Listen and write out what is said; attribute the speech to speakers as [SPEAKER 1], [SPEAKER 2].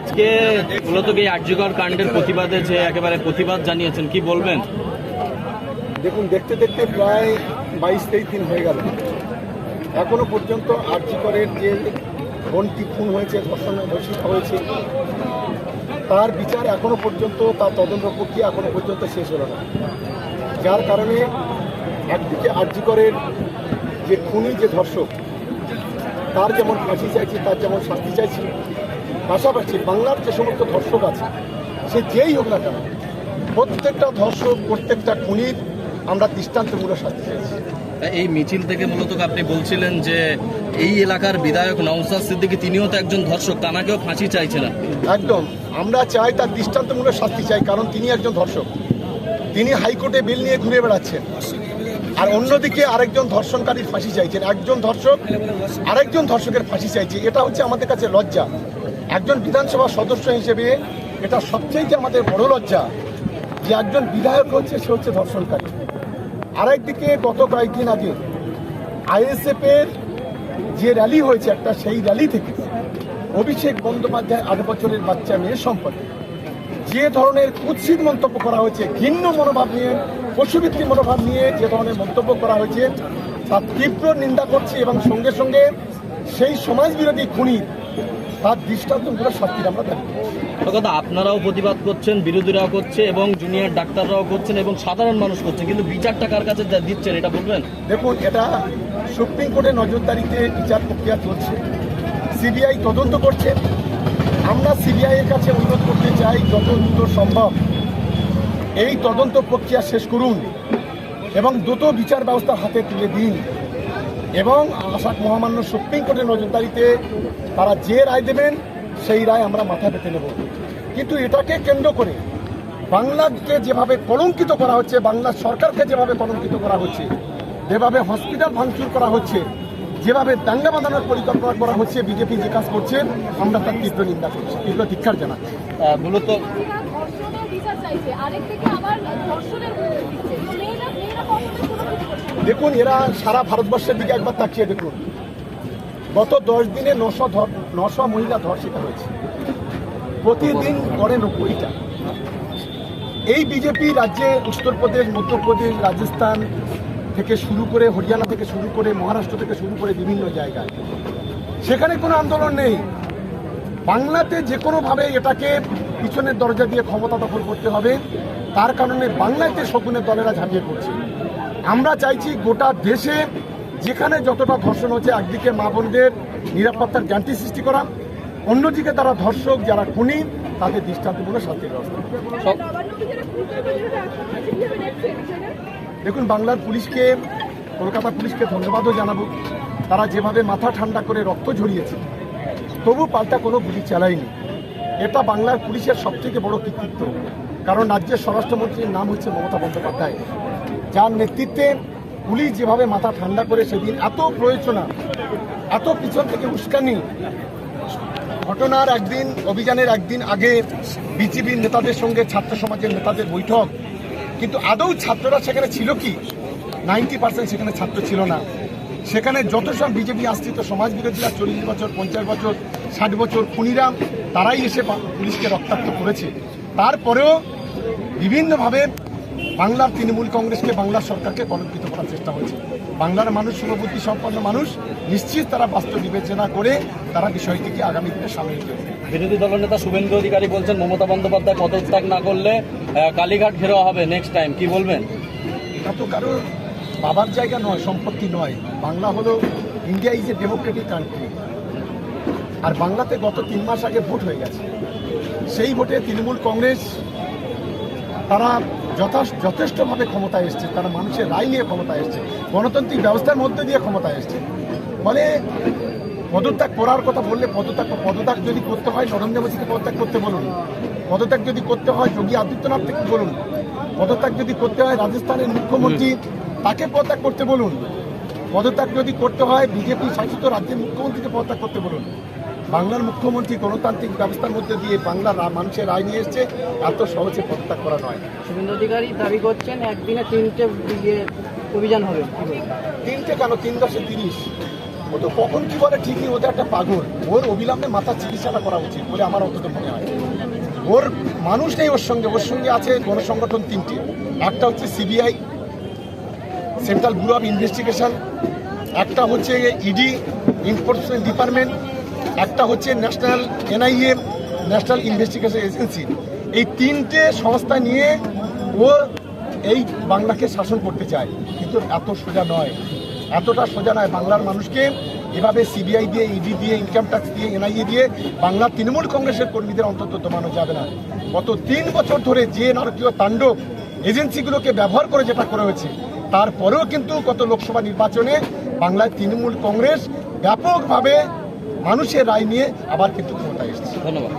[SPEAKER 1] আজকে মূলত কি আর্যকর কাণ্ডের প্রতিবাদে যে একেবারে প্রতিবাদ জানিয়েছেন, কি বলবেন?
[SPEAKER 2] দেখুন, দেখতে দেখতে প্রায় বাইশ তেইশ দিন হয়ে গেল। এখনও পর্যন্ত আর্যিকরের যে বনটি খুন হয়েছে, ধর্ষণ ধর্ষিত হয়েছে, তার বিচার এখনও পর্যন্ত, তার তদন্ত প্রক্রিয়া এখনও পর্যন্ত শেষ হলো না। যার কারণে একদিকে আর্যিকরের যে খুনি, যে ধর্ষক, তার যেমন ফাঁসি চাইছি, তার যেমন শাস্তি চাইছি পাশাপাশি বাংলার যে সমস্ত ধর্ষক আছে সে যেই হোক না কেন প্রত্যেকটা ধর্ষক প্রত্যেকটা খুনির আমরা দৃষ্টান্তমূলক শাস্তি চাইছি
[SPEAKER 1] এই মিছিল থেকে মূলত আপনি বলছিলেন যে এই এলাকার বিধায়ক নওসাদ সিদ্দিকী তিনিও তো একজন ধর্ষক তানাকেও ফাঁসি চাইছেন আপনি।
[SPEAKER 2] একদম। আমরা চাই তার দৃষ্টান্তমূলক শাস্তি চাই কারণ তিনি একজন ধর্ষক। তিনি হাইকোর্টে বিল নিয়ে ঘুরে বেড়াচ্ছেন। আর অন্যদিকে আরেকজন ধর্ষণকারীর ফাঁসি চাইছেন। একজন ধর্ষক আরেকজন ধর্ষকের ফাঁসি চাইছে। এটা হচ্ছে আমাদের কাছে লজ্জা। একজন বিধানসভা সদস্য হিসেবে এটা সবচেয়ে আমাদের বড় লজ্জা যে একজন বিধায়ক হচ্ছে, সে হচ্ছে ধর্ষণকারী। আরেকদিকে গত কয়েকদিন আগে আইএসএফ এর যে র্যালি হয়েছে একটা, সেই র্যালি থেকে অভিষেক বন্দ্যোপাধ্যায় আট বছরের বাচ্চা মেয়ে সম্পর্কে যে ধরনের কুৎসিত মন্তব্য করা হয়েছে, ঘিন্ন মনোভাব নিয়ে পশুবৃত্তি মনোভাব নিয়ে যে ধরনের মন্তব্য করা হয়েছে, তার তীব্র নিন্দা করছে এবং সঙ্গে সঙ্গে সেই সমাজ বিরোধী খুনি তার দৃষ্টান্তমূলক শাস্তির আমরা দাবি।
[SPEAKER 1] কথা আপনারাও প্রতিবাদ করছেন বিরোধীরাও করছে এবং জুনিয়র ডাক্তাররাও করছেন এবং সাধারণ মানুষ করছে। কিন্তু বিচারটা কার কাছে দিচ্ছেন এটা বলবেন?
[SPEAKER 2] দেখুন এটা সুপ্রিম কোর্টের নজরদারিতে বিচার প্রক্রিয়া চলছে। সিবিআই তদন্ত করছে। আমরা সিবিআই এর কাছে অনুরোধ করতে চাই যত দ্রুত সম্ভব এই তদন্ত প্রক্রিয়া শেষ করুন এবং দ্রুত বিচার ব্যবস্থা হাতে তুলে দিন। এবং আশা মহামান্য সুপ্রিম কোর্টের নজরদারিতে তারা যে রায় দেবেন সেই রায় আমরা মাথা পেতে নেব। কিন্তু এটাকে কেন্দ্র করে বাংলাকে যেভাবে কলঙ্কিত করা হচ্ছে বাংলা সরকারকে যেভাবে কলঙ্কিত করা হচ্ছে যেভাবে হসপিটাল ভাঙচুর করা হচ্ছে যেভাবে দাঙ্গা বাঁধানোর পরিকল্পনা করা হচ্ছে বিজেপি যে কাজ করছে আমরা তার তীব্র নিন্দা করছি তীব্র ধিক্ষার জানাচ্ছি।
[SPEAKER 1] মূলত
[SPEAKER 2] দেখুন, এরা সারা ভারতবর্ষের দিকে একবার তাকিয়ে দেখুন। গত দশ দিনে নশো নশো মহিলা ধর্ষিত হয়েছে। প্রতিদিন গড়ে নব্বইটা। এই বিজেপি রাজ্যে উত্তরপ্রদেশ মধ্যপ্রদেশ রাজস্থান থেকে শুরু করে, হরিয়ানা থেকে শুরু করে, মহারাষ্ট্র থেকে শুরু করে বিভিন্ন জায়গায়। সেখানে কোনো আন্দোলন নেই। বাংলাতে যে কোনোভাবে এটাকে পিছনের দরজা দিয়ে ক্ষমতা দখল করতে হবে, তার কারণে বাংলাতে শকুনের দলেরা ঝাঁপিয়ে পড়ছে। আমরা চাইছি গোটা দেশে যেখানে যতটা ধর্ষণ হচ্ছে একদিকে মা বোনদের নিরাপত্তার গ্যান্টি সৃষ্টি করা অন্যদিকে তারা ধর্ষক যারা খুনি তাদের দৃষ্টান্তমূলক শাস্তির ব্যবস্থা দেখুন বাংলার পুলিশকে কলকাতা পুলিশকে ধন্যবাদও জানাব। তারা যেভাবে মাথা ঠান্ডা করে রক্ত ঝরিয়েছে তবু পাল্টা কোনো গুলি চালায়নি। এটা বাংলার পুলিশের সবথেকে বড় কৃতিত্ব কারণ রাজ্যের স্বরাষ্ট্রমন্ত্রীর নাম হচ্ছে মমতা বন্দ্যোপাধ্যায়। যার নেতৃত্বে পুলিশ যেভাবে মাথা ঠান্ডা করে সেদিন এত প্রয়োজনা এত পিছন থেকে উস্কানি, ঘটনার একদিন, অভিযানের একদিন আগে বিজেপির নেতাদের সঙ্গে, ছাত্র সমাজের নেতাদের বৈঠক। কিন্তু আদৌ ছাত্ররা সেখানে ছিল কি? নাইনটি পার্সেন্ট সেখানে ছাত্র ছিল না। সেখানে যত সব বিজেপি আশ্রিত সমাজ বিরোধীরা চল্লিশ বছর, পঞ্চাশ বছর, ষাট বছর খুনিরা তারাই এসে পুলিশকে রক্তাক্ত করেছে। তারপরেও বিভিন্নভাবে বাংলার তৃণমূল কংগ্রেসকে বাংলার সরকারকে কলঙ্কিত করার চেষ্টা হয়েছে। বাংলার মানুষ শুভবুদ্ধি সম্পন্ন মানুষ নিশ্চিত তারা বাস্তব বিবেচনা করে তারা বিষয়টিকে আগামী দিনে সামনে নিতে হবে
[SPEAKER 1] বিরোধী দলনেতা শুভেন্দু অধিকারী বলছেন মমতা বন্দ্যোপাধ্যায় পদত্যাগ না করলে কালীঘাট ঘেরাও হবে নেক্সট টাইম কি বলবেন?
[SPEAKER 2] এটা তো কারও বাবার জায়গা নয় সম্পত্তি নয়। বাংলা হলো India is a democratic country আর বাংলাতে গত তিন মাস আগে ভোট হয়ে গেছে। সেই ভোটে তৃণমূল কংগ্রেস তারা যথেষ্টভাবে ক্ষমতায় এসছে তারা মানুষের রায় নিয়ে ক্ষমতায় এসছে গণতান্ত্রিক ব্যবস্থার মধ্যে দিয়ে ক্ষমতায় এসছে। ফলে পদত্যাগ করার কথা বললে পদত্যাগ পদত্যাগ যদি করতে হয় নরেন্দ্র মোদীকে পদত্যাগ করতে বলুন। পদত্যাগ যদি করতে হয় যোগী আদিত্যনাথ থেকে বলুন? পদত্যাগ যদি করতে হয় রাজস্থানের মুখ্যমন্ত্রী তাকে পদত্যাগ করতে বলুন। পদত্যাগ যদি করতে হয় বিজেপি শাসিত রাজ্যের মুখ্যমন্ত্রীকে পদত্যাগ করতে বলুন। বাংলার মুখ্যমন্ত্রী গণতান্ত্রিক ব্যবস্থার মধ্যে দিয়ে বাংলার মানুষের রায় নিয়ে এসছে এত সহজে পদত্যাগ করা নয়।
[SPEAKER 3] শুভেন্দু অধিকারী দাবি করছেন একদিনে তিনটে ইয়ে অভিযান হবে।
[SPEAKER 2] তিনটে কেন? তিন দশে তিরিশ। ও তো কখন কি বলে ঠিকই ওটা একটা পাগল। ওর অবিলম্বে মাথার চিকিৎসাটা করা উচিত বলে আমার অন্তত মনে হয়। ওর মানুষ নেই ওর সঙ্গে ওর সঙ্গে আছে গণসংগঠন তিনটি। একটা হচ্ছে CBI central bureau of investigation একটা হচ্ছে ইডি এনফোর্সমেন্ট ডিপার্টমেন্ট একটা হচ্ছে national NIA national investigation agency এই তিনটে সংস্থা নিয়ে ও এই বাংলাকে শাসন করতে চায়। কিন্তু এত সোজা নয়। এতটা সোজা নয় বাংলার মানুষকে। এভাবে সিবিআই দিয়ে ইডি দিয়ে ইনকাম ট্যাক্স দিয়ে এনআইএ দিয়ে বাংলার তৃণমূল কংগ্রেসের কর্মীদের অন্তত দমানো যাবে না। গত তিন বছর ধরে যে নারকীয় তাণ্ডব এজেন্সিগুলোকে ব্যবহার করে যেটা করা হয়েছে, তারপরেও কিন্তু গত লোকসভা নির্বাচনে বাংলায় তৃণমূল কংগ্রেস ব্যাপকভাবে মানুষের রায় নিয়ে আবার কিন্তু ক্ষমতায় এসেছে।
[SPEAKER 1] ধন্যবাদ।